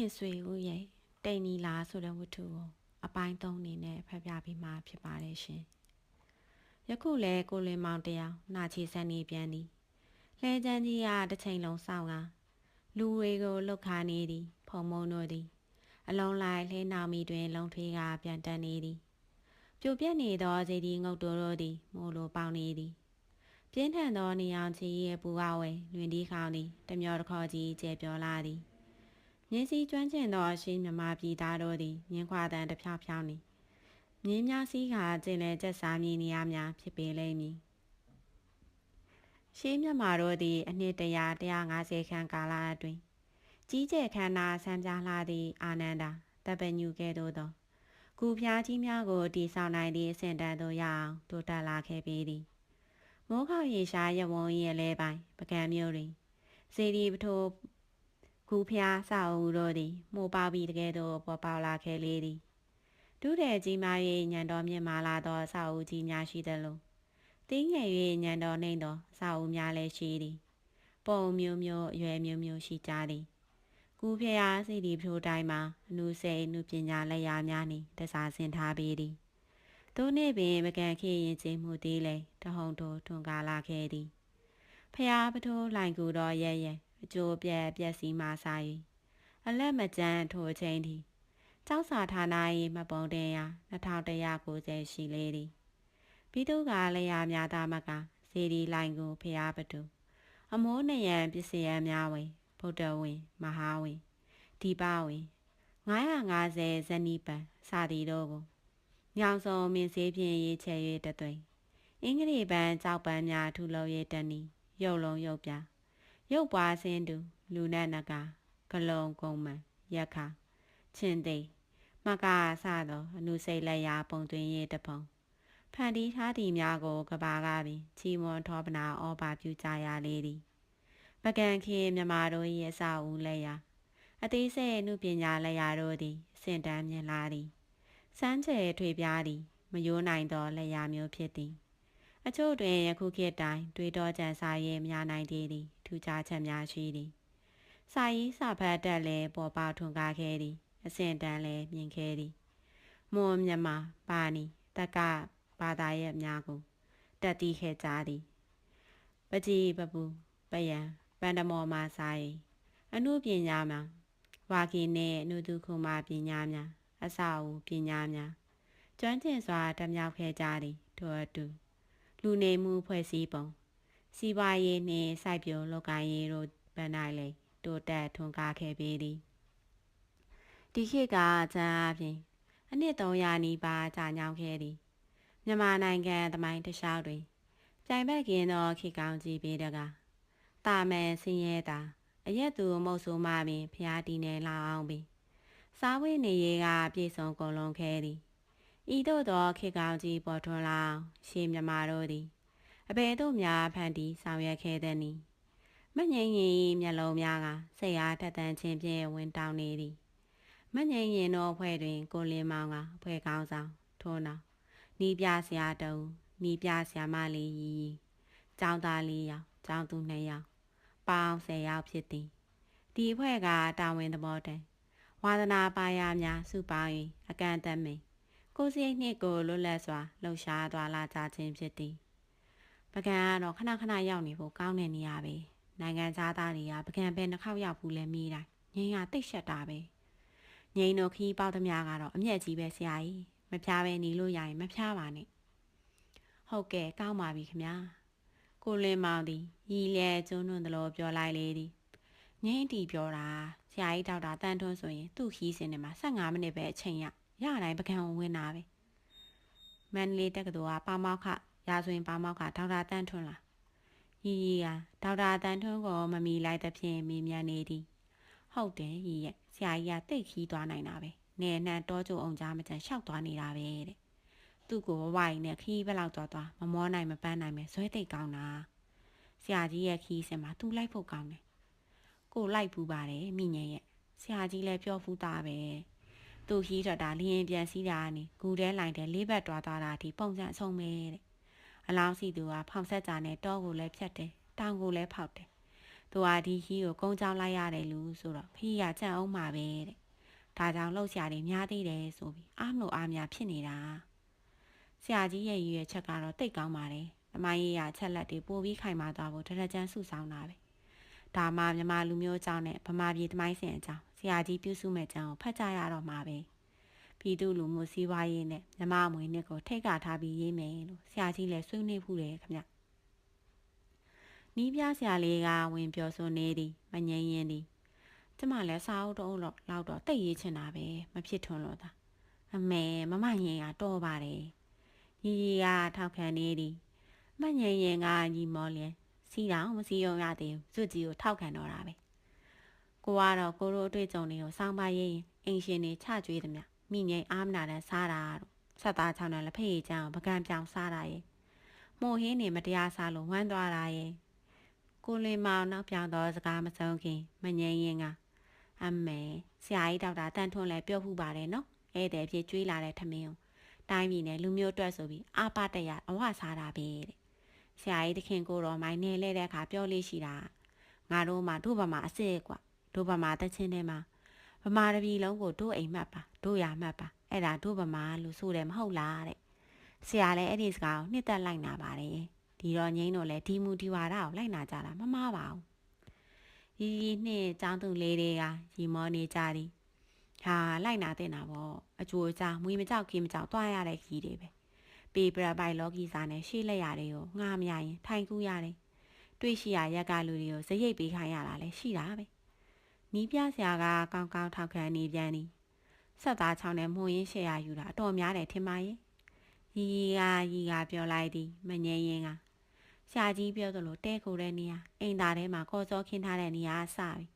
ခင်ဆွေဦးရဲ့တိန်နီလာဆိုတဲ့ဝတ္ထုကိုအပိုင်း၃အနေနဲ့ဖတ်ပြပေးမှာဖြစ်ပါတယ်ရှင်။ယခုလဲကိုလင်မောင်တယောက်နာချီဆန်နေပြန်သည်။လဲချမ်းကြီးကတစ်ချိန်လုံးစောင့်ကလူတွေကိုလှုပ်ခါနေသည် ဖုံမုံတို့သည် အလုံးလိုက်လှဲနာမီတွင် လုံထွေးကပြန်တက်နေသည်။ပြိုပြက်နေသောခြေဒီငုတ်တိုးတို့သည်မိုးလိုပေါင်းနေသည်။ပြင်းထန်သောနေအောင်ချီရဲ့ပူဝဝဲလွင်ဒီခေါင်သည်တမျောတခေါ်ကြီးကျဲပြောလာသည်။ မြင်းစည်းကျွမ်းကျင်သောအရှိမြမပြည်သားတို့သည်မြင်းခွာတန်တဖြောင်ဖြောင်းနေမြင်းများစည်းကကျင်လဲကျက်စားမြည်နေရများဖြစ်ပေလိမ့်မည်ရှေးမြမာတို့သည်အနှစ်တရာ150ခန့်ကာလအတွင်းကြီးကျယ်ခမ်းနားဆန်းပြလာသည့်အာနန္ဒာတပ်ပညုကဲ့သို့သောကူဖျားကြီးများကိုတည်ဆောက်နိုင်သည့်အဆင့်တန်းသို့ရအောင်တိုးတက်လာခဲ့ပေသည်မိုးခေါရေရှားရဝုံရဲ့လဲပိုင်းပကံမျိုးတွင်စေဒီပထိုး ခုဖျားစာအုပ်တို့သည်မှုပေါပြီးတကယ်တော့ပေါ်ပေါလာခဲ့လေသည်ဒုတဲ့ကြီးမား၍ညံတော်မြင့်မာလာသောစာအုပ်ကြီးများရှိသလိုတင်းငယ်၍ညံတော်နှိမ့်သောစာအုပ်များလည်းရှိသည်ပုံမျိုးမျိုးအရွယ်မျိုးမျိုးရှိကြသည်ကူဖျားစီဒီဖြိုးတိုင်းမှာအနုစိတ်နုပညာလက်ရာများနှင့်တစားဆင်ထားပေသည်သို့နှင့်ပင်မကန်ခေရင်ချင်းမှုသေးလေတဟုန်ထိုးထွန်ကားလာခဲ့သည်ဖျားပထိုးလိုင်ကူတော်ရဲ့ရဲ့ အကျိုးပြက်ပြက်စီးမှစား၍အလက်မကျန်းထိုချိန်သည်ကျောက်စာဌာန၏မပုံတင်ရာ2190ရှိလေသည်ပြီးတော့ကလျာများသားမကစေဒီလိုင်ကိုဖျားပတူအမိုးနယံပစ္စယံများဝင်ဗုဒ္ဓဝင်မဟာဝင်ဒီပဝင်950ဇနီးပံစသည်တို့ကိုညောင်စုံမင်းစေးဖြင့်ရေးချဲ၍တသွိအင်္ဂလိပ်ပန်းကြောက်ပန်းများထူလုံး၍တနီရုပ်လုံးရုပ်ပြ ရုပ်ပွားစင်းသူလူနတ်နဂါဂလုံကုံမန်ရက်ခါချင်းသိမကားစသောအနုစိတ်လက်ရာပုံတွင်ရေးတပုံဖန်တီးထားသည်များကိုကဘာကပင်ချီမွန်ထောပနာဩဘာပြုကြရလေသည်ပကံခေမြမာတို့၏အစာဦးလက်ရာအသေးစိတ်အမှုပညာလက်ရာတို့သည်စင်တန်းမြင်လာသည်စမ်းချေထွေပြားသည်မယိုးနိုင်သောလက်ရာမျိုးဖြစ်သည် အချို့တွင်ယခုခေတ်တိုင်းတွေးတော်ကြံစာရေးများနိုင်သေးသည်ထူးခြားချက်များရှိသည်စာရေးစာဖတ်တက်လည်းပေါ်ပေါထွန်ကားခဲ့သည်အဆင့်တန်းလည်းမြင်ခဲ့သည်မွန်မြမပါနီတက်ကဘာသာရဲ့များကိုတက်တီးခဲ့ကြသည်ပကြည်ပပူပယံပန္ဒမောမာစာရေးအမှုပညာမှာဝါကီနှင့်အနုတုခုမာပညာများအစအဦးပညာများကျွမ်းကျင်စွာတမြောက်ခဲ့ကြသည်ထို့အတူ လူနေမှုဖွဲ့စည်းပုံစီးပွားရေးနှင့်စိုက်ပျိုးလုပ်ကိုင်ရေးတို့ဗန်နိုင်လေတိုးတက်ထွန်းကားခဲ့ပေသည်ဒီခေတ်ကအကျန်းအပြင်အနှစ်300နီးပါးကြာညောင်းခဲ့သည်မြန်မာနိုင်ငံသမိုင်းတခြားတွင်ပြိုင်ဘက်ကင်းသောခေတ်ကောင်းကြီးပေတကတာမန်ဆင်းရဲတာအရက်သူမုတ်ဆိုးမှပင်ဖျားတီနေလာအောင်ပင်စားဝေးနေရေးကပြေဆုံးကုန်လုံးခဲ့သည် ဤသို့သောခေကောင်းကြီးပေါ်ထွန်းလာရှေးမြမာတို့သည်အဘယ်သို့များဖန်တီးဆောင်ရွက်ခဲ့သည်နီမငိမ့်ရင်မျက်လုံးများကစိတ်အားထက်သန်ခြင်းဖြင့်ဝင်တောင်းနေသည်မငိမ့်ရင်သောအဖွဲ့တွင် ကိုလင်းမောင်ကအဖွဲ့ကောင်းဆောင်ထိုးနောက်နီးပြဆရာတူနီးပြဆရာမလေးရီကျောင်းသားလေးယောက်ကျောင်းသူနှစ်ယောက်ပေါင်း10ယောက်ဖြစ်သည်ဒီအဖွဲ့ကတာဝန်သဘောတည်းဝါသနာပါရများစုပေါင်း၍အကန့်အသတ်မိန် ကိုစိတ်နှင့်ကိုလွတ်လပ်စွာလှုပ်ရှားသွားလာကြခြင်းဖြစ်သည်ပကံကတော့ခဏခဏရောက်နေဖို့ကောင်းတဲ့နေရာပဲနိုင်ငံသားသားတွေကပကံပဲနှစ်ခေါက်ရောက်ဘူးလဲမိတိုင်းငင်းကတိတ်ရှက်တာပဲငိန်တို့ခီးပေါက်သမျှကတော့အမျက်ကြီးပဲဆရာကြီးမဖျားပဲနေလို့ရရင်မဖျားပါနဲ့ဟုတ်ကဲ့ကောင်းပါပြီခမညာကိုလင်းမောင်သည်ရီလဲကျွန်းတွန်းသလိုပြောလိုက်လေသည်ငင်းတီပြောတာဆရာကြီးဒေါက်တာတန်ထွန်းဆိုရင်သူ့ခီးစင်ထဲမှာ15မိနစ်ပဲအချိန်ရ ရတိုင်းပကံဝင်တာပဲမန်လေးတက္ကသိုလ်ကပါမောက်ခရာဇဝင်ပါမောက်ခဒေါက်တာတန်းထွန်းလားရီရီကဒေါက်တာတန်းထွန်းကိုမမီလိုက်သဖြင့်မေးမြန်းနေသည်ဟုတ်တယ်ရီရဲ့ဆရာကြီးကတိတ်ခီးသွားနိုင်တာပဲနေနှံတောကျုံအောင်ကြားမချန်ရှောက်သွားနေတာပဲတဲ့သူ့ကိုဝဝရင်နဲ့ခီးဘက်လောက်သွားသွားမမောနိုင်မပန်းနိုင်ပဲဇွဲတိတ်ကောင်းတာဆရာကြီးရဲ့ခီးစင်မှာသူ့လိုက်ဖို့ကောင်းတယ်ကိုလိုက်ပူပါတယ်မိငယ်ရဲ့ဆရာကြီးလည်းပြောဖူးတာပဲ သူ့ခီးထွက်တာလျင်ပြန်စီးတာကနေဂူတဲလိုင်းတဲ့လေးဘက်တွားသွားတာဒီပုံစံအဆုံးပဲတဲ့အလောင်းစီသူကဖောင်ဆက်ကြနဲ့တောကိုလည်းဖြတ်တယ်တောင်ကိုလည်းဖောက်တယ်သူဟာဒီခီးကိုကုန်းကြောင်းလိုက်ရတယ်လူဆိုတော့ခီးကကြက်အောင်မှာပဲတဲ့ဒါကြောင့်လှုပ်ရှားတွေများသေးတယ်ဆိုပြီးအားမလို့အားများဖြစ်နေတာဆရာကြီးရဲ့ရည်ရွယ်ချက်ကတော့တိတ်ကောင်းပါတယ်ဓမ္မရေးရချက်လက်တွေပို့ပြီးခိုင်မာသွားဖို့တရကြမ်းစုဆောင်တာပဲဒါမှမြမလူမျိုးအကြောင်းနဲ့ဗမာပြည်တမိုင်းစင်အကြောင်း ဆရာကြီးပြုစုမဲ့အကြောင်းကိုဖတ်ကြရတော့မှာပဲပြည်သူလူမှုစီးပွားရေးနဲ့မြမအမွေနှစ်ကိုထိတ်ကထားပြီးရေးမယ်လို့ဆရာကြီးလည်းဆွေးနွေးဖူးတယ်ခင်ဗျနီးပြဆရာလေးကဝင်ပြောဆိုနေသည်မငြိမ်ရင်သည်ကျမလည်းစာအုပ်တော့တော့လောက်တော့တိတ်ရေးချင်တာပဲမဖြစ်ထွန်းလို့သာအမေမမငြိမ်ရတော့ပါတယ်ညီကြီးကထောက်ခံနေသည်မငြိမ်ရင်ကညီမောလျင်စီတောင်မစီယုံရသေးဘူးစွကြီးကိုထောက်ခံတော့တာပဲ ကိုကတော့ကိုတို့အတွေ့အကြုံတွေကိုစောင်းပါရေးရင်အင်ရှင်တွေချကြွေးသည်မြမိငိမ်အားမနာတဲ့စားတာတို့ဆက်သားချောင်းနဲ့လက်ဖက်ရည်ချမ်းပကံပြောင်စားတာရဲ့မို့ဟင်းနေမတရားစားလို့ဝမ်းသွားတာရဲ့ကိုလင်းမောင်နောက်ပြောင်တော့စကားမဆုံးခင်မငြိမ်ရင်ကအမေဆရာကြီးဒေါက်တာတန်ထွန်းလည်းပြောဖူးပါတယ်နော်ဧည့်သည်ဖြစ်ကျွေးလာတဲ့ထမင်းကိုတိုင်းပြည်နဲ့လူမျိုးတွက်ဆိုပြီးအာပတရအဝစားတာပဲတဲ့ဆရာကြီးတခင်ကိုတော့မိုင်းနေလဲတဲ့အခါပြောလေးရှိတာငါတို့မှတို့ဗမာအစ်စ်ကွာ တို့ဗမာတချင်းထဲမှာဗမာတပြည်လုံးကိုတို့အိမ်မှတ်ပါတို့ရမှတ်ပါအဲ့ဒါတို့ဗမာလို့ဆိုတယ်မဟုတ်လားတဲ့ဆရာလည်းအဲ့ဒီစကားကိုနှစ်သက်လိုက်နာပါတယ်ဒီတော့ငိမ့်တို့လည်းဒီမူဒီဝါဒကိုလိုက်နာကြတာမမှားပါဘူးရီရီနှစ်ចောင်းသူလေးတွေကရီမောနေကြသည်ဟာလိုက်နာတဲ့နာပေါ့အကျိုးအကြမွေးမကြောက်ခင်မကြောက်သွားရတဲ့ခီးတွေပဲပေပရပိုင်လောကီစာနဲ့ရှေ့လက်ရတွေကိုငှားမရရင်ထိုင်ကူးရတယ်တွေ့ရှိရရက်ကလူတွေကိုဇရိတ်ပေးခိုင်းရတာလည်းရှိတာပဲ နီးပြဆရာကကောင်းကောင်းထောက်ခံနေပြန်သည်ဆက်သားချောင်းနဲ့မှုရင်းရှေ့ရယူတာအတော်များတယ်ထင်ပါရဲ့ရီရီကရီကပြောလိုက်သည်မငြင်းရင်ကရှာကြီးပြောသလိုတဲခိုတဲ့နေရာအိမ်သားထဲမှာခေါ်စောခင်းထားတဲ့နေရာအစပြီ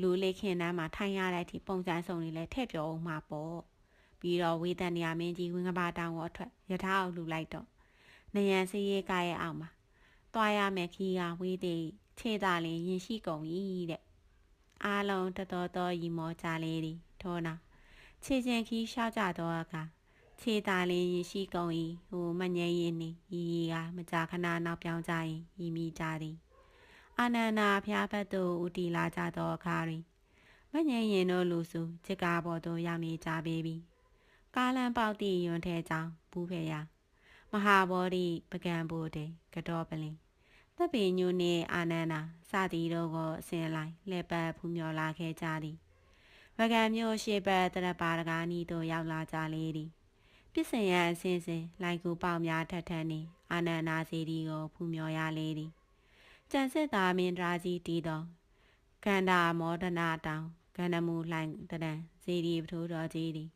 လူလေးခင်တန်းမှာထိုင်ရတဲ့အထိပုံစံစုံတွေလည်းထည့်ပြောအောင်မှာပေါ့ပြီးတော့ဝေတန်နေရာမင်းကြီးဝင်းကဘာတောင်ကိုအထွက်ရထားအောင်လူလိုက်တော့နယံစည်းရေးကားရဲ့အောင်မှာသွားရမယ်ခီးကဝေးသေးခြေသားလင်းရင်ရှိကုန်၏တဲ့ အားလုံးတတော်တော်ရီမောကြလေသည်ထောနာခြေချင်းခီးရှောက်ကြတော့အခါခြေသားလေးရင်ရှိကုန်၏ဟိုမငြိမ်ရင်နေရီရီကမကြာခဏနောက်ပြောင်းကြရင်ရီမိကြသည်အာနန္ဒာဖျားဘက်သို့ဦးတီလာကြသောအခါတွင်မငြိမ်ရင်တို့လူစုချစ်ကားပေါ်သို့ရောက်နေကြပေပြီကားလန်ပေါက်သည့်ယွန်းထဲကြောင်းဘူးဖေရမဟာဘောဓိပကံဘူတေကတော်ပလင် တပ်ပင်ညိုနှင့်အာနန္ဒာစသည်တို့ကိုအစဉ်လိုက်လှည့်ပတ်ဖူးမြော်လာခဲ့ကြသည်ပကံမျိုးရှေ့ဘက်တရပါတကားနီးသို့ရောက်လာကြလေသည်ပစ္စယံအစင်းစင်လိုက်ကူပေါများထက်ထန်နေအာနန္ဒာစီဒီကိုဖူးမြော်ရလေသည်ကြံစစ်သားမင်းဒရာကြီးတီးသောကန္တာမောဒနာတောင်ကန္နမူလှိုင်တဒံစီဒီပထိုးတော်ကြီးသည်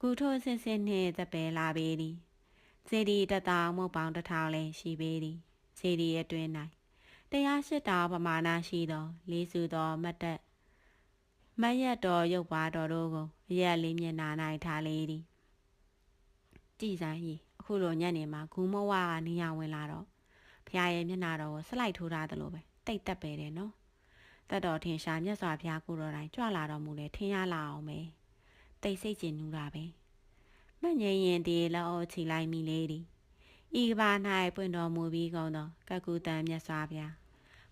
ကုထိုးစင်စင်နှင့်တပယ်လာပေသည်စီဒီတတောင်မုတ်ပေါင်းတစ်ထောင်လည်းရှိပေသည် စီဒီအတွင်း၌တရားရှိတောင်ပမာဏရှိသော လေးစုသောမတ်တက်မတ်ရက်တော်ရုပ်ပါတော်တို့ကိုအရက်လေးမျက်နာ၌ထားလေသည်ကြည်ဆိုင်ကြီးအခုလိုညနေမှာဂူမဝကနေရဝင်လာတော့ဖះရဲ့မျက်နာတော်ကိုဆလိုက်ထိုးထားသလိုပဲတိတ်တက်ပဲတယ်နော်တတ်တော်ထင်ရှားမြတ်စွာဘုရားကိုတော်တိုင်ကြွလာတော်မူလေထင်ရလာအောင်ပဲတိတ်စိတ်ကျင်နူးတာပဲမငြိမ်ရင်ဒီလောချီလိုက်မိလေသည် ဤကဘာ၌ပွင့်တော်မူပြီးကုန်သောကကုတံမြတ်စွာဘုရား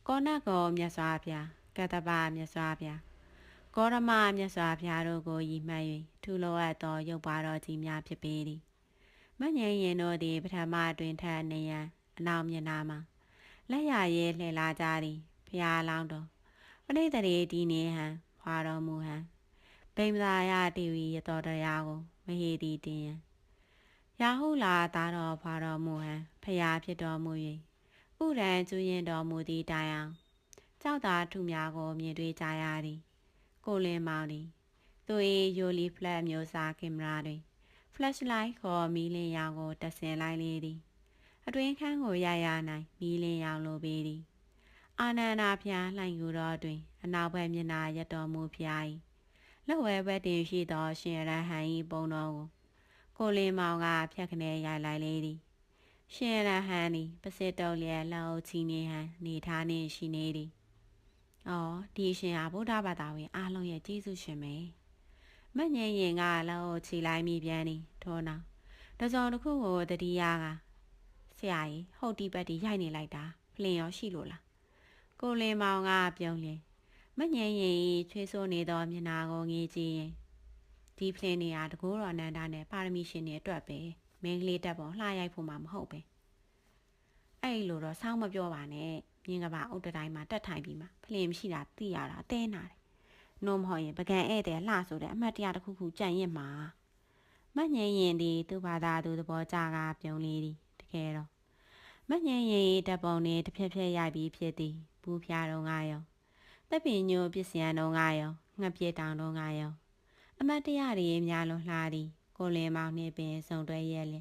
ကောနကောမြတ်စွာဘုရားကတ္တပမြတ်စွာဘုရားကောရမမြတ်စွာဘုရားတို့ကိုယီမှတ်၍ထူလောအပ်သောရုပ်ပါတော်ကြီးများဖြစ်ပေသည်မငြိမ်ရင်တို့သည်ပထမတွင်ထနေရန်အနောက်မျက်နှာမှာလက်ရရဲလှည့်လာကြသည်ဖျားလောင်းတော်ပဋိသရေဒီနေဟံဖွာတော်မူဟံဗိမသာယတေဝီရတော်တရားကိုမဟေတီတင်ယံ ရာဟုလာသားတော်ဖွာတော်မူဟံဖျားဖြစ်တော်မူ၍ဥရန်ကျွရင်တော်မူသည့်တိုင်အောင်ကြောက်သာထုများကိုမြင်တွေ့ကြရသည်ကိုလင်းမောင်သည်သူ၏ယိုလီဖလက်မျိုးစားကင်မရာတွင် flashlight ခေါ်မီးလင်းရောင်ကိုတက်ဆင်လိုက်လေသည် အတွင်းခန်းကိုရရနိုင်မီးလင်းရောင်လိုပေသည်အာနန္ဒာဖျားလှိုင်ယူတော်တွင် အနောက်ဘက်မျက်နှာရတော်မူဖျား၏လက်ဝဲဘက်တင်ရှိသောရှင်ရဟန်၏ပုံတော်ကို ကိုလင်းမောင်ကဖြတ်ခနဲရိုက်လိုက်လေသည်ရှင်ရဟန်သည်ပစစ်တုပ်လျက်လှောက်ချီနေဟန်နေထားနှင့်ရှိနေသည်။အော်ဒီရှင်ဟာဗုဒ္ဓဘာသာဝင်အားလုံးရဲ့ကျေးဇူးရှင်ပဲ။မငြိမ်ရင်ကလှောက်ချီလိုက်မိပြန်သည်ထို့နောက်တစုံတစ်ခုကိုတတိယကဆရာကြီးဟုတ်ဒီပတ်တီရိုက်နေလိုက်တာဖလင်ရောရှိလို့လားကိုလင်းမောင်ကပြုံးလင်မငြိမ်ရင်ချွေးဆိုးနေသောမျက်နာကိုငေးကြည့်ရင် ဒီဖလင်းနေရတကိုးတော်နန္ဒာနဲ့ပါရမီရှင်တွေအတွက်ပဲမင်းကလေးတက်ပေါ်လှရိုက်ဖို့မှမဟုတ်ပဲအဲ့လိုတော့စောင်းမပြောပါနဲ့မြင်းကပါအုတ်တတိုင်းမှာတက်ထိုင်ပြီးမှဖလင်းမရှိတာသိရတာတဲနာတယ်နှုံးမဟုတ်ရင်ပကံဧည့်သည်လှဆိုတဲ့အမှတ်တရတစ်ခုခုကြံ့ရင်မှာမငြိမ်ရင်ဒီသူ့ဘာသာသူသဘောကြကပြုံးလေးဒီတကယ်တော့မငြိမ်ရင်တပ်ပုံနဲ့တစ်ဖြက်ဖြက်ရိုက်ပြီးဖြစ်သည်ဘူးဖျားတော့ငါရောတပ်ပင်ညိုပစ္စယံတော့ငါရောငှက်ပြေတောင်တော့ငါရော အမတ်တရတွေများလုံးလှသည်ကိုလင်းမောင်နှင့်ပင်စုံတွဲရဲ့လေ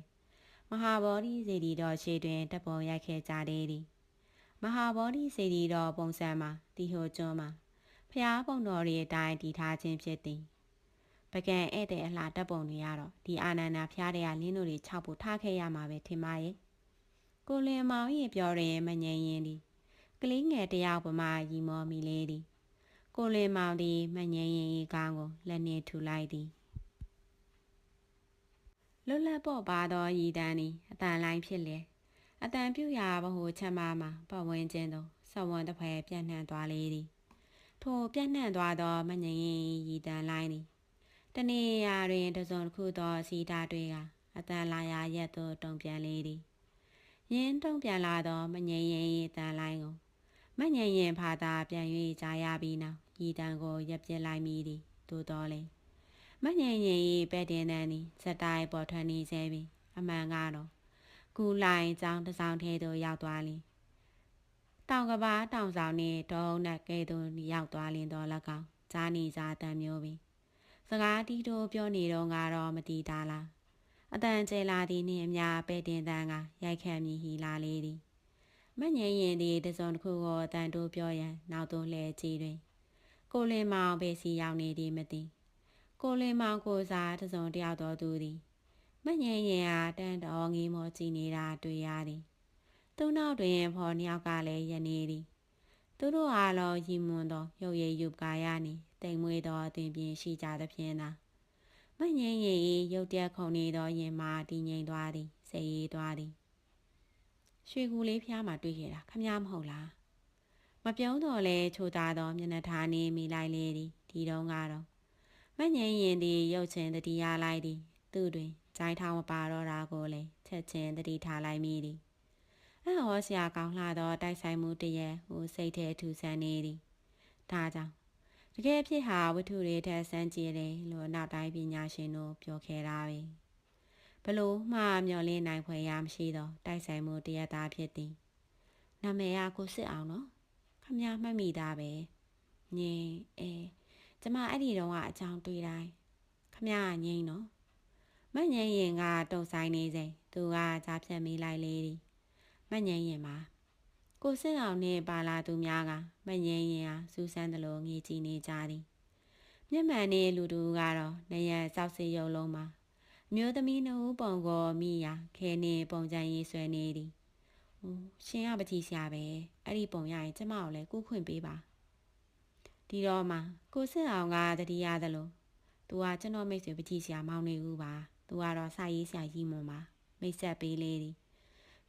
မဟာဗောဓိစေတီတော်ရှေတွင်တပ်ပုံရိုက်ခဲ့ကြသေးသည်မဟာဗောဓိစေတီတော်ပုံစံမှာတီဟိုကျွန်းမှာဖျားပုံတော်ရဲ့အတိုင်းတည်ထားခြင်းဖြစ်သည်ပကံဧည့်သည်အလှတပ်ပုံတွေကတော့ဒီအာနန္ဒာဖျားတွေကလင်းတို့တွေခြောက်ဖို့ထားခဲ့ရမှာပဲထင်ပါရဲ့ကိုလင်းမောင်ရင်ပြောရင်မငြိမ်ရင်ဒီကလေးငယ်တယောက်ပမာရီမော်မီလေးသည် ကိုလင်းမောင်သည်မငြိမ်ရင်ဤကောင်းကိုလက်နှင့်ထူလိုက်သည်လွတ်လပ်ပေါ်ပါသောရည်တန်းသည်အတန်လိုင်းဖြစ်လေအတန်ပြူရာဘဟုချက်မမှာပတ်ဝန်းကျင်သို့ဆဝွန်တစ်ဖက်ပြန့်နှံ့သွားလေသည်ထိုပြန့်နှံ့သွားသောမငြိမ်ရင်ရည်တန်းလိုင်းသည်တနေ့ရာတွင်တစုံတစ်ခုသောစီတာတွေကအတန်လာရာရက်သို့တုံပြန်လေသည်ယင်းတုံပြန်လာသောမငြိမ်ရင်ရည်တန်းလိုင်းကိုမငြိမ်ရင်ဖာသာပြန်၍ကြားရပြီးနောက် ဤတန်ကိုရပ်ပြစ်လိုက်မိသည်သို့တော်လေမငြိမ်ရင်ဤပဲ့တင်တန်းသည်စက်တိုင်းပေါ်ထွန်းနေစေပြီအမှန်ကတော့ကူလိုင်ចောင်းတစ်ဆောင်ထဲသို့ရောက်သွားလင်တောင်ကဘာတောင်ဆောင်နှင့်တုံးနဲ့ကဲသို့ရောက်သွားလင်တော်၎င်းဂျာနီဂျာတန်မျိုးပင်စကားတီးတိုးပြောနေတော့ငါတော့မတီးတာလားအတန်ကျဲလာသည်နှင့်အများပဲ့တင်တန်းကရိုက်ခတ်မြည်ဟီလာလေသည်မငြိမ်ရင်သည်တစုံတစ်ခုကိုတန်တိုးပြောရန်နောက်သို့လှည့်ကြည့်တွင် ကိုလင်းမောင်ပဲစီရောက်နေသည်မသိကိုလင်းမောင်ကိုစားတစုံတယောက်တော်သူသည်မငြိမ်ရင်အားတန်တော်ငီးမောကြည့်နေတာတွေ့ရသည်သူနောက်တွင်ဖော်နှစ်ယောက်ကလည်းရနေသည်သူတို့အားလုံးရီမွန်သောရုပ်ရည်ယူကာရနေတိမ်မွေးသောအသွင်ပြင်ရှိကြသဖြင့်သာမငြိမ်ရင်ရုပ်တက်ခုန်နေသောရင်မာတည်ငြိမ်သွားသည်စိတ်ရည်သွားသည်ရွှေကူလေးဖျားမှာတွေ့ခဲ့တာခမည်းမဟုတ်လား မပြုံးတော့လဲချိုသားသောမျက်နှာထားနေမိလိုက်လေသည်ဒီတုန်းကတော့မငြိမ်ရင်သည်ရုပ်ချင်းတတိယလိုက်သည် သူ့တွင်ဂျိုင်းထောင်းမပါတော့တာကိုလည်းချက်ချင်းတတိထားလိုက်မိသည်အဟောဆရာကောင်းလှသောတိုက်ဆိုင်မှုတည်းဟိုစိတ်ထဲထူဆန်းနေသည်ဒါကြောင့်တကယ်ဖြစ်ဟာဝတ္ထုတွေထက်စမ်းကြည့်တယ်လို့နောက်တိုင်းပညာရှင်တို့ပြောခဲ့တာပဲဘလို့မှမျော်လင့်နိုင်ဖွယ်ရာမရှိသောတိုက်ဆိုင်မှုတရသားဖြစ်သည်နာမည်ကကိုစစ်အောင်နော် ခမမှတ်မိတာပဲငင်းအဲကျမအဲ့ဒီတော့ကအကြောင်းတွေးတိုင်းခမကငိမ့်နော်မငိမ့်ရင်ကတုံဆိုင်နေစေသူကကြားဖြတ်မိလိုက်လေသည်မငိမ့်ရင်ပါကိုစစ်အောင်နဲ့ပါလာသူများကမငိမ့်ရင်ဟာစူးစမ်းသလိုငေးကြည့်နေကြသည်မျက်မှန်နဲ့လူတူကတော့နရစောက်စီရုံလုံးမှာမျိုးသမီးနှုတ်ပုံကိုမိယာခဲနေပုံကြံရေးဆွဲနေသည်ဟို ရှင်ကပတိဆရာပဲအဲ့ဒီပုံရရင်ကျမကိုလည်းကူးခွင့်ပေးပါဒီတော့မှကိုစစ်အောင်ကတတိယသလိုသူကကျွန်တော်မိတ်ဆွေပတိဆရာမောင်းနေဦးပါသူကတော့စာရေးဆရာကြီးမွန်ပါမိတ်ဆက်ပေးလေသည်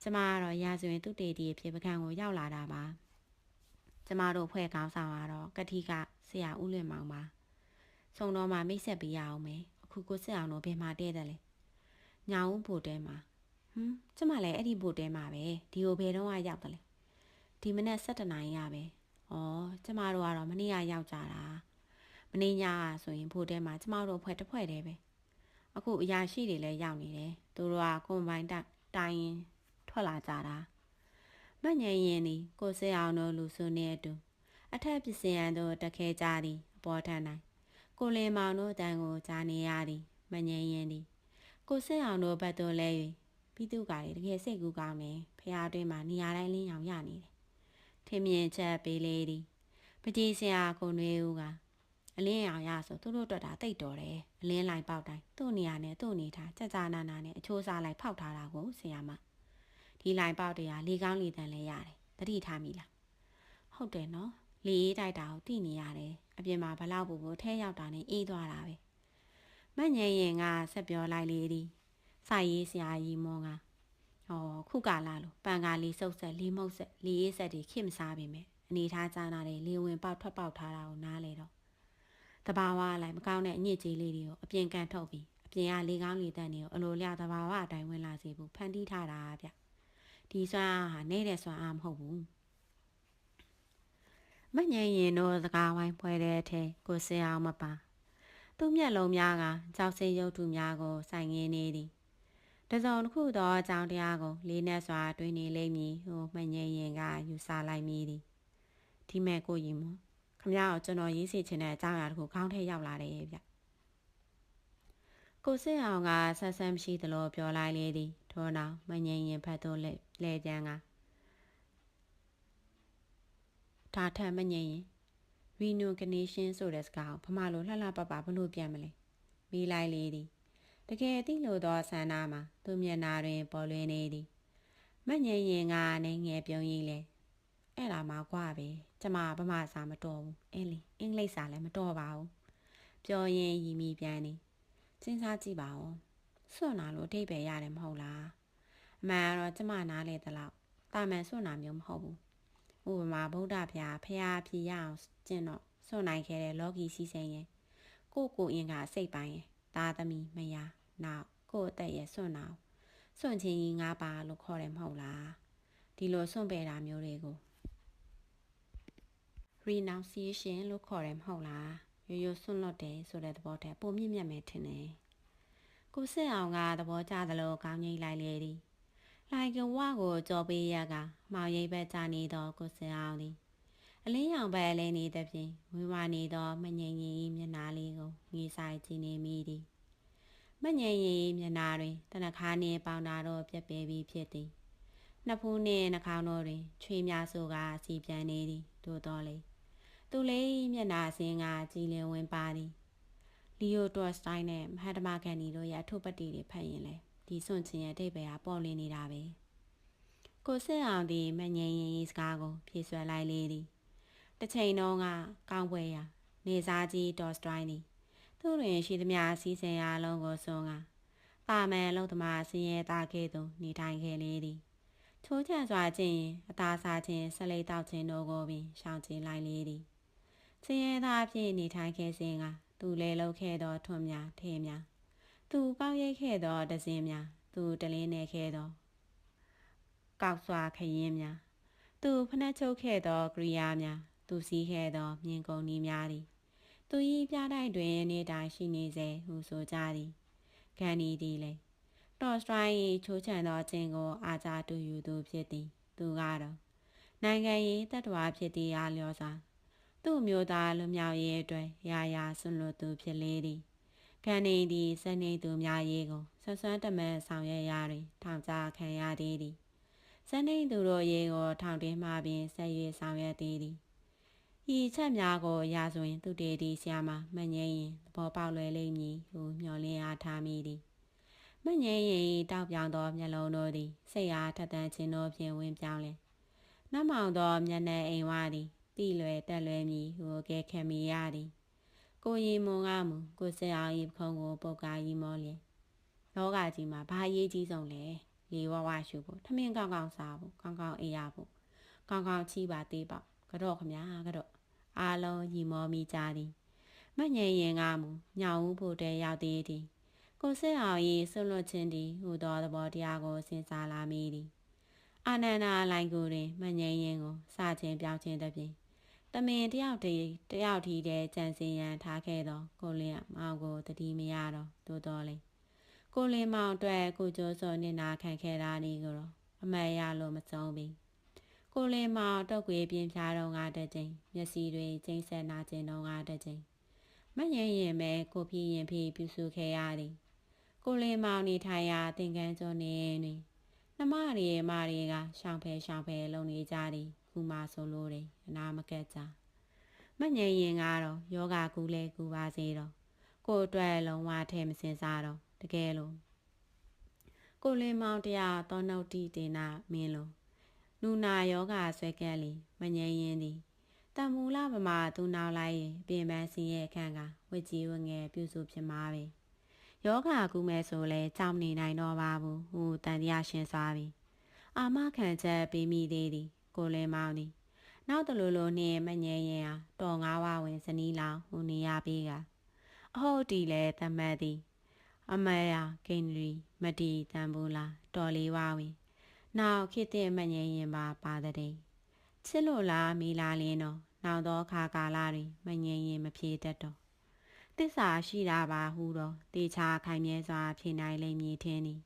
ကျမကတော့ရာဇဝင်သူတေတီဖြစ်ပကံကိုရောက်လာတာပါကျမတို့ဖွဲ့ကောင်းဆောင်ကတော့ကတိကဆရာဦးလွင်မောင်ပါဆုံတော့မှမိတ်ဆက်ပေးရအောင်မယ်အခုကိုစစ်အောင်တော့ဘယ်မှာတဲ့တယ်လဲညာဦးဖို့တဲမှာ ဟမ်ကျမလည်းအဲ့ဒီဘို့တဲမှာပဲဒီကိုဘယ်တော့မှရောက်တယ်လဲဒီမနေ့7နာရီရပဲဩကျမတို့ကတော့မနေ့ကရောက်ကြတာမနေ့ညကဆိုရင်ဘို့တဲမှာကျမတို့ဖွဲ့တစ်ဖွဲ့တည်းပဲအခုအရာရှိတွေလည်းရောက်နေတယ်သူတို့ကကွန်ဘိုင်းတိုင်ထွက်လာကြတာမငြိမ်ရင်ဒီကိုစေအောင်တို့လူစုနေအတူအထက်ပစ္စယံတို့တခဲကြသည်အပေါ်ထနိုင်ကိုလင်မောင်တို့တန်ကိုကြားနေရသည်မငြိမ်ရင်ဒီကိုစေအောင်တို့ဘက်သို့လဲ၍ ပြီးသူကလေတကယ်စိတ်ကူးကောင်းတယ်ဖះအတွင်းမှာနေရာတိုင်းလင်းရောင်ရနေတယ်ထင်မြင်ချက်ပေးလေသည်ပတိဆရာကိုနွေဦးကအလင်းရောင်ရဆိုသူတို့တွေ့တာတိတ်တော်တယ်အလင်းလိုက်ပေါက်တိုင်းသူ့နေရာနဲ့သူ့နေထားကြကြနာနာနဲ့အချိုးစားလိုက်ဖောက်ထားတာကိုဆရာမဒီလိုင်ပေါက်တွေကလေကောင်းလေတန်လဲရတယ်တတိထားမိလားဟုတ်တယ်နော်လေအေးတိုက်တာကိုသိနေရတယ်အပြင်မှာဘလောက်ပူပူထဲရောက်တာနဲ့အေးသွားတာပဲမငယ်ရင်ကဆက်ပြောလိုက်လေသည် စာရေးဆရာကြီးမောကဟောခုကလာလို့ပန်ကားလေးစုပ်ဆက်လေးမုတ်ဆက်လေးအေးဆက်တွေခင်မစားပေမဲ့အနေထားကျနာတဲ့လေဝင်ပေါက်ထွက်ပေါက်ထားတာကိုနားလေတော့တဘာဝအလိုက်မကောင်းတဲ့အညစ်အကြေးလေးတွေကိုအပြင်ကန်ထုတ်ပြီးအပြင်ကလေကောင်းလေတန့်တွေကိုအလိုလျောက်တဘာဝအတိုင်းဝင်လာစေဖို့ဖန်တီးထားတာဗျဒီစွမ်းအားဟာနေတဲ့စွမ်းအားမဟုတ်ဘူးမငြိမ်ရင်တော့စကားဝိုင်းဖွဲတဲ့အထဲကိုစင်အောင်မပါသူ့မျက်လုံးများကကြောက်စင်ရုပ်ထုများကိုစိုင်ငင်းနေသည် တစုံတစ်ခုသောအကြောင်းတရားကိုလေးနက်စွာတွေးနေလိမ့်မည်ဟိုမငြိမ်ရင်ကယူဆလိုက်မိသည်ဒီမဲ့ကိုရင်မခမရကိုကျွန်တော်ရေးစီချင်တဲ့အကြောင်းအရာတခုခေါင်းထဲရောက်လာတယ်ဗျကိုစစ်အောင်ကဆက်ဆန်းမရှိသလိုပြောလိုက်လေသည်ထို့နောက်မငြိမ်ရင်ဖတ်သို့လဲပြန်ကဒါထက်မငြိမ်ရင် renunciation ဆိုတဲ့စကားကိုဗမာလိုလှလှပပဘလို့ပြန်မလဲမိလိုက်လေသည် တကယ်သိလို့သောဆန္ဒမှာသူမျက်နာတွင်ပေါ်လွင်နေသည်မငြိမ်ရင်ကနေငယ်ပြုံးကြီးလဲအဲ့ဒါမှကွာပဲကျမဗမာစာမတော်ဘူးအင်းလီအင်္ဂလိပ်စာလည်းမတော်ပါဘူးပြောရင်ရီမီပြန်နေစဉ်းစားကြည့်ပါဦးစွန့်နာလို့အထိပ္ပယ်ရတယ်မဟုတ်လားအမှန်ကတော့ကျမနားလေတလောက်တာမန်စွန့်နာမျိုးမဟုတ်ဘူးဥပမာဗုဒ္ဓဘုရားဖះဖြေရအောင်ကျင့်တော့စွန့်နိုင်ခဲ့တဲ့လောကီစီစဉ်ရင်ကိုကိုအင်ကစိတ်ပိုင်းရင်သားသမီးမယား နောက်ကိုအသက်ရဲ့စွန့်နာစွန့်ချင်းကြီးငါးပါလို့ခေါ်တယ်မဟုတ်လားဒီလိုစွန့်ပယ်တာမျိုးတွေကို renunciation လို့ခေါ်တယ်မဟုတ်လားရိုးရိုးစွန့်လွတ်တယ်ဆိုတဲ့သဘောတည်းပုံမြင့်မြတ်မယ်ထင်တယ်ကိုစစ်အောင်ကသဘောကျသလိုကောင်းကြီးလိုက်လေသည်လိုက်ကဝကိုကြော်ပေးရကမောင်ရိပ်ဘက်ကြနေသောကိုစစ်အောင်သည်အလင်းရောင်ဘက်အလင်းနေသည်ဖြင့်ဝေဝါနေသောမငြိမ်ရင်မျက်နာလေးကိုငေးဆိုင်ကြည့်နေမိသည် မငြိမ်ရင်မျက်နာတွင်တနခါနှင့်ပေါင်တာတော့ပြက်ပေပြီးဖြစ်သည်နှစ်ဖူးနှင့်နှာခေါင်းတို့တွင်ချွေများဆိုကစီပြန်နေသည်တို့တော်လေသူလေးမျက်နာစင်းကကြည်လင်ဝင်ပါသည်လီယိုတော်စတိုင်းနဲ့မဟာတမကန်ဒီတို့ရဲ့အထုပ်ပတ္တိတွေဖတ်ရင်လေဒီစွန့်ချင်းရဲ့အတိတ်ပဲဟာပေါ်လင်းနေတာပဲကိုစစ်အောင်ဒီမငြိမ်ရင်စကားကို ဖြည့်ဆွဲလိုက်လေသည်တစ်ချိန်တော့ကကောင်းပွဲရာနေစားကြီးတော်စတိုင်းသည် သူတွင်ရှိသမျှစီးစင်ရာလုံးကိုစွန့်ကပါမယ်လုံးသမားစင်ရဲသားခဲ့သူနေထိုင်ခဲ့လေသည်ချိုးချံစွာခြင်းအသာစားခြင်းဆက်လက်တောက်ခြင်းတို့ကိုပင်ရှောင်ကျဉ်လိုက်လေသည်စင်ရဲသားဖြင့်နေထိုင်ခဲ့စဉ်ကသူလဲလှုပ်ခဲ့သောထွန်းများထဲများသူကောက်ရိတ်ခဲ့သောဒဇင်းများသူတလင်းနေခဲ့သောကောက်စွာခရင်များ သူဖနှက်ချုပ်ခဲ့သောကရိယာများ သူစည်းခဲ့သောမြင်ကုန်ဤများသည် သူ၏ပြတိုက်တွင်နေတိုင်းရှိနေစေဟုဆိုကြသည်ဂန်နီသည်လည်းတော်စထရိုင်း၏ချိုးချံသောအခြင်းကိုအာကြတူယူသူဖြစ်သည် သူကတော့နိုင်ငံရေးတ attva ဖြစ်သည့်အားလျော်စွာသူ့မျိုးသားလူမျိုးရေးအတွက်ရာရာဆွလွတ်သူဖြစ်လေသည်ခန္ဒီသည်စနေသူများရေးကိုဆွဆွမ်းတမန်ဆောင်ရွက်ရာတွင် ထောင်ချခံရသေးသည်စနေသူတို့ရေးကိုထောင်တွင်မှပင်ဆက်၍ဆောင်ရွက်သေးသည် ဤချက်များကိုရာဇဝင် သူတေတီဆရာမမငိမ့်ရင်သဘောပေါက်လွယ်လိမ့်မည်ဟုမျှော်လင့်အားထားမိသည်မငိမ့်ရင်တောက်ပြောင်သောမျက်လုံးတို့သည်စိတ်အားထက်သန်ခြင်းတို့ဖြင့်ဝင်ပြောင်းလဲနှမောင်သောမျက်နှာအိမ်ဝသည်တိလွယ်တက်လွယ်မည်ဟုကဲခံမိရသည်ကိုရီမွန်ကမူကိုစင်အောင်ဤပခုံးကိုပုတ်ကားကြီးမောလျင်လောကကြီးမှာဘာရေးကြီးဆုံးလဲလေဝဝရှုဖို့ထမင်းကောင်းကောင်းစားဖို့ကောင်းကောင်းအေးရဖို့ကောင်းကောင်းချီးပါသေးပေါ့ကတော့ခမညာကတော့ အားလုံးညီမောမိကြသည်မငြိမ်ရင်ကမူညောင်ဦးဖို့တဲရောက်သေးသည်ကိုစစ်အောင်၏ဆွလွတ်ခြင်းသည်ဟူသောသဘောတရားကိုစဉ်းစားလာမိသည်အာနန္ဒာလိုင်ကိုတွင်မငြိမ်ရင်ကိုစခြင်းပြောင်းခြင်းတဖြင့်တမင်တယောက်တည်းတယောက်ထီးတဲ့ကြံစည်ရန်ထားခဲ့သောကိုလင်းမောင်ကိုတတိမရတော့သို့တော်လေကိုလင်းမောင်အတွက်ကိုကျိုးစောနေနာခံခဲ့တာနေကိုတော့အမှန်ရလို့မဆုံးပြီ ကိုလင်းမောင်တုတ်ကွေပြင်းဖြားတော့ငါတဲ့ချိန်မျက်စိတွေကျိန်းဆက်နာခြင်းတော့ငါတဲ့ချိန်မငြင်းရင်ပဲကိုဖြီးရင်ဖြီးပြုစုခဲ့ရသည်ကိုလင်းမောင်နေထိုင်ရာသင်္ကန်းကျော်နေတွင်နှမရီမရီကရှောင်ဖဲရှောင်ဖဲလုံနေကြသည်ကူမဆိုလို့တယ်အနာမကက်ကြမငြိမ်ရင်ကတော့ယောဂကူလဲကူပါစေတော့ကိုအတွက်လုံးဝထဲမစင်စားတော့တကယ်လို့ကိုလင်းမောင်တရားသောနှုတ်တိတေနာမင်းလို့ လူနာယောဂဆွဲကက်လီမငြိမ်ရင်သည်တမူလပမာသူနောက်လိုက်ရင်ပြင်ပန်းစင်းရဲ့အခန့်ကဝစ်ကြီးဝငယ်ပြုစုဖြစ်မှာပဲယောဂကူမဲ့ဆိုလဲကြောက်နေနိုင်တော့ပါဘူးဟိုတန်တရားရှင်းစွာပြီအာမခံချက်ပေးမိသေးသည် ကိုလဲမောင်းသည်နောက်တလူလိုနှင့်မငြိမ်ရင်ဟာတော်ငါးဝဝင်ဇနီးလောင်ဟူနေရပေးကအဟုတ်တီလဲသမတ်သည် အမယာဂိန်ရီမတီတန်ဘူးလားတော်လေးဝဝင် နောက်ခေတ်တဲ့မငြိမ်ရင်ပါပါတဲ့ချစ်လို့လားမီလာလင်းတော့နောက်သောအခါကာလတွင်မငြိမ်ရင်မဖြေတတ်တော့တစ္ဆာရှိတာပါဟုတော့တေချာခိုင်မြဲစွာဖြေနိုင်လိမ့်မည်ထင်သည်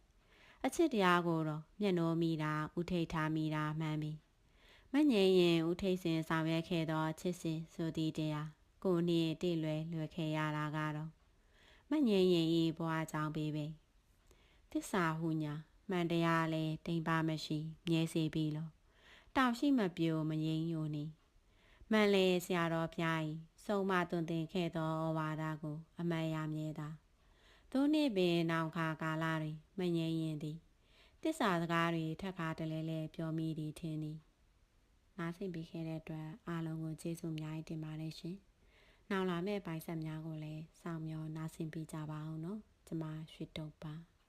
အချစ်တရားကိုတော့မျက်နှိုးမိတာဥထိတ်ထားမိတာမှန်ပြီမငြိမ်ရင်ဥထိတ်စင်ဆောင်ရွက်ခဲ့သောချစ်စဉ်ဆိုသည့်တရားကိုနှင့်တည်လွယ်လွယ်ခဲ့ရတာကတော့မငြိမ်ရင်ဤဘွားကြောင့်ပေပဲတစ္ဆာဟုညာ မှန်တရားလဲတိမ်ပါမရှိမြဲစေပြီလို့တောင်ရှိမပြိုမငြိမ်ယိုနေမှန်လေဆရာတော်ဖျားဤစုံမတွင်တင်ခဲ့သောဩဝါဒကို အမှန်ရမြဲတာသို့နှင့်ပင်နောင်ခါကာလတွင်မငြိမ်ရင်သည်တစ္ဆာစကားတွေထက်ခါတလဲလဲပြောမိသည်ထင်သည်နားဆင်ပြီးခဲ့တဲ့အတွက်အားလုံးကိုကျေးဇူးအများကြီးတင်ပါတယ်ရှင်။နောက်လာမယ့်ပိုင်ဆက်များကိုလည်းစောင့်မျှော်နားဆင်ပေးကြပါအောင်နော်။ကျွန်မရွှေတုပ်ပါ။